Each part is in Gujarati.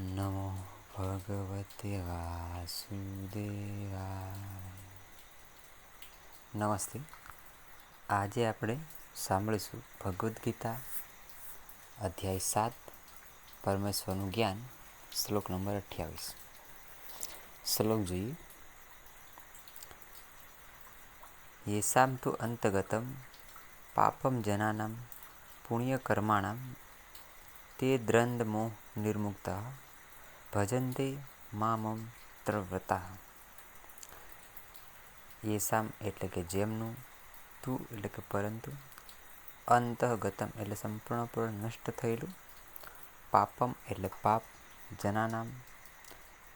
નમો ભગવતે વાસુદેવાય નમસ્તે આજે આપણે સાંભળીશું ભગવદ્ ગીતા અધ્યાય સાત, પરમેશ્વરનું જ્ઞાન, શ્લોક નંબર અઠ્યાવીસ. શ્લોક જોઈએ. યેસામ તો અંતગતમ પાપમ જનાનામ પુણ્યકર્માણામ તે દ્રંદમો નિર્મુક્તા, ભજંતે મામમ ત્રવ્રતા યેસામ એટલે કે જેમનું, તું એટલે કે પરંતુ, અંતઃગતમ એટલે સંપૂર્ણપણે નષ્ટ થયેલું, પાપમ એટલે પાપ જનાનામ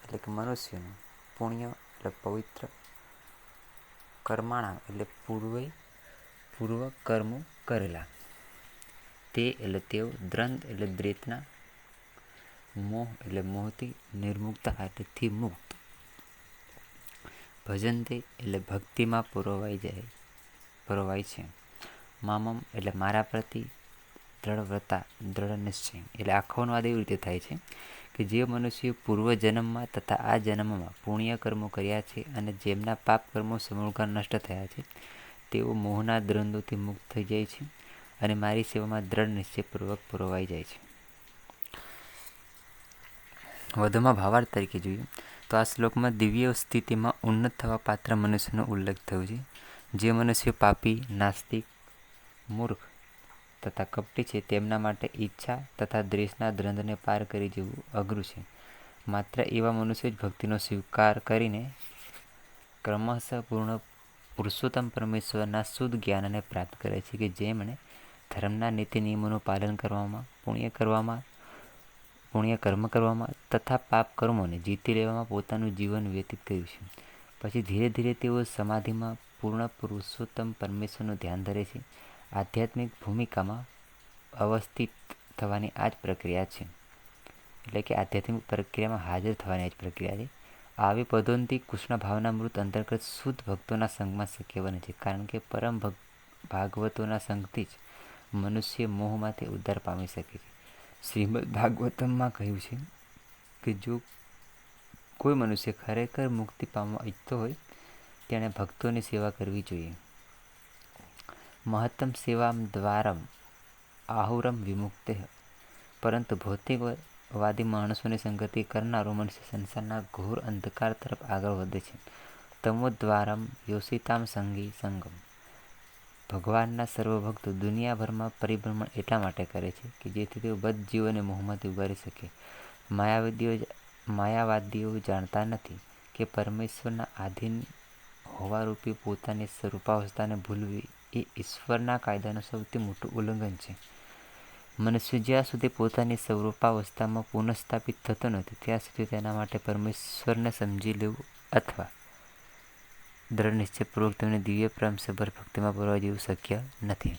એટલે કે મનુષ્યનું, પુણ્ય એટલે પવિત્ર કર્માણા એટલે પૂર્વે પૂર્વ કર્મો કરેલા. તે એટલે તેઓ દ્રંદ એટલે દ્રેતના મોહ એટલે મોહથી નિર્મુક્તા હાથથી મુક્ત. ભજનતે એટલે ભક્તિમાં પુરવાઈ જાય, પુરવાય છે. મામમ એટલે મારા પ્રતિ દ્રઢવ્રતા, દ્રઢ નિશ્ચય. એટલે આખો અનુવાદ એવી રીતે થાય છે કે જે મનુષ્ય પૂર્વ જન્મમાં તથા આ જન્મમાં પુણ્ય કર્મો કર્યા છે અને જેમના પાપ કર્મો સમૂળકા નષ્ટ થયા છે તેઓ મોહના દ્રંદોથી મુક્ત થઈ જાય છે અને મારી સેવામાં દ્રઢ નિશ્ચયપૂર્વક પુરવાઈ જાય છે. વધુમાં ભાવાર્થ તરીકે જોઈએ તો આ શ્લોકમાં દિવ્ય સ્થિતિમાં ઉન્નત થવા પાત્ર મનુષ્યનો ઉલ્લેખ થયો છે. જે મનુષ્ય પાપી, નાસ્તિક, મૂર્ખ તથા કપટી છે તેમના માટે ઈચ્છા તથા દ્વેષના દ્રંદને પાર કરી જવું અઘરું છે. માત્ર એવા મનુષ્યો જ ભક્તિનો સ્વીકાર કરીને ક્રમશઃ પૂર્ણ પુરુષોત્તમ પરમેશ્વરના શુદ્ધ જ્ઞાનને પ્રાપ્ત કરે છે કે જેમણે ધર્મના નીતિ નિયમોનું પાલન કરવામાં, પુણ્ય કરવામાં, પુણ્ય કર્મ કરવામાં તથા પાપ કર્મોને જીતી લેવામાં પોતાનું જીવન વ્યતીત કર્યું છે. પછી ધીરે ધીરે તેઓ સમાધિમાં પૂર્ણ પુરુષોત્તમ પરમેશ્વરનું ધ્યાન ધરે છે. આધ્યાત્મિક ભૂમિકામાં અવસ્થિત થવાની આ જ પ્રક્રિયા છે. એટલે કે આધ્યાત્મિક પ્રક્રિયામાં હાજર થવાની આ જ પ્રક્રિયા છે. આવી પદોનથી કૃષ્ણ ભાવના મૃત અંતર્ગત શુદ્ધ ભક્તોના સંઘમાં શક્ય બને છે. કારણ કે પરમ ભાગવતોના સંઘથી જ મનુષ્ય મોહમાંથી ઉદ્ધાર પામી શકે છે. શ્રીમદ ભાગવતમમાં કહ્યું છે કે જો કોઈ મનુષ્ય ખરેખર મુક્તિ પામવા ઈચ્છતો હોય, તેણે ભક્તોની સેવા કરવી જોઈએ. મહત્તમ સેવા દ્વારમ આહુરમ વિમુક્ત. પરંતુ ભૌતિકવાદી માણસોની સંગતિ કરનારો મનુષ્ય સંસારના ઘોર અંધકાર તરફ આગળ વધે છે. તમોદ્વારમ યોષિતામ સંગી સંગમ. ભગવાનના સર્વભક્તો દુનિયાભરમાં પરિભ્રમણ એટલા માટે કરે છે કે જેથી તેઓ બધ જીવોને મોહમાંથી ઉગારી શકે. માયાવાદીઓ માયાવાદીઓ જાણતા નથી કે પરમેશ્વરના આધીન હોવારૂપી પોતાની સ્વરૂપાવસ્થાને ભૂલવી એ ઈશ્વરના કાયદાનું સૌથી મોટું ઉલ્લંઘન છે. મનુષ્ય જ્યાં સુધી પોતાની સ્વરૂપાવસ્થામાં પુનઃસ્થાપિત થતો નથી, ત્યાં સુધી તેના માટે પરમેશ્વરને સમજી લેવું અથવા દ્રઢ નિશ્ચયપૂર્વક તેમને દિવ્ય પ્રેમસભર ભક્તિમાં પૂરવા જેવું શક્ય નથી.